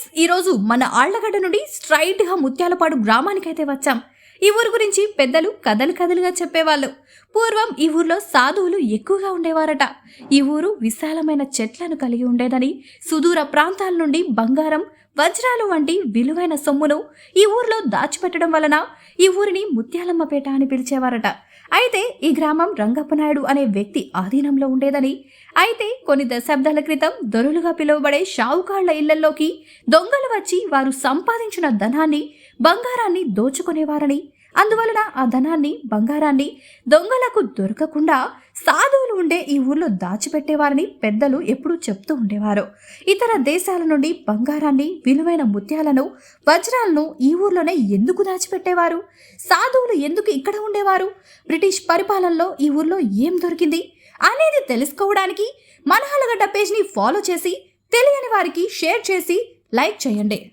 Friends ఈరోజు మన ఆళ్ళగడ్డ నుండి స్ట్రైట్గా ముత్యాలపాడు గ్రామానికైతే వచ్చాం. ఈ ఊరు గురించి పెద్దలు కథలు కథలుగా చెప్పేవాళ్ళు. పూర్వం ఈ ఊర్లో సాధువులు ఎక్కువగా ఉండేవారట. ఈ ఊరు విశాలమైన చెట్లను కలిగి ఉండేదని సుదూర ప్రాంతాల నుండి బంగారం వజ్రాలు వంటి విలువైన సొమ్మును ఈ ఊర్లో దాచిపెట్టడం వలన ఈ ఊరిని ముత్యాలమ్మపేట అని పిలిచేవారట. అయితే ఈ గ్రామం రంగప్పనాయుడు అనే వ్యక్తి ఆధీనంలో ఉండేదని అయితే కొన్ని దశాబ్దాల క్రితం దొరలుగా పిలువబడే షావుకాళ్ళ ఇళ్ళలోకి దొంగలు వచ్చి వారు సంపాదించిన ధనాన్ని బంగారాన్ని దోచుకునేవారని అందువలన ఆ ధనాన్ని బంగారాన్ని దొంగలకు దొరకకుండా సాధువులు ఉండే ఈ ఊర్లో దాచిపెట్టేవారని పెద్దలు ఎప్పుడూ చెప్తూ ఉండేవారు. ఇతర దేశాల నుండి బంగారాన్ని విలువైన ముత్యాలను వజ్రాలను ఈ ఊర్లోనే ఎందుకు దాచిపెట్టేవారు? సాధువులు ఎందుకు ఇక్కడ ఉండేవారు? బ్రిటిష్ పరిపాలనలో ఈ ఊర్లో ఏం దొరికింది? అనేది తెలుసుకోవడానికి మనహలగడ్డ పేజ్ని ఫాలో చేసి తెలియని వారికి షేర్ చేసి లైక్ చేయండి.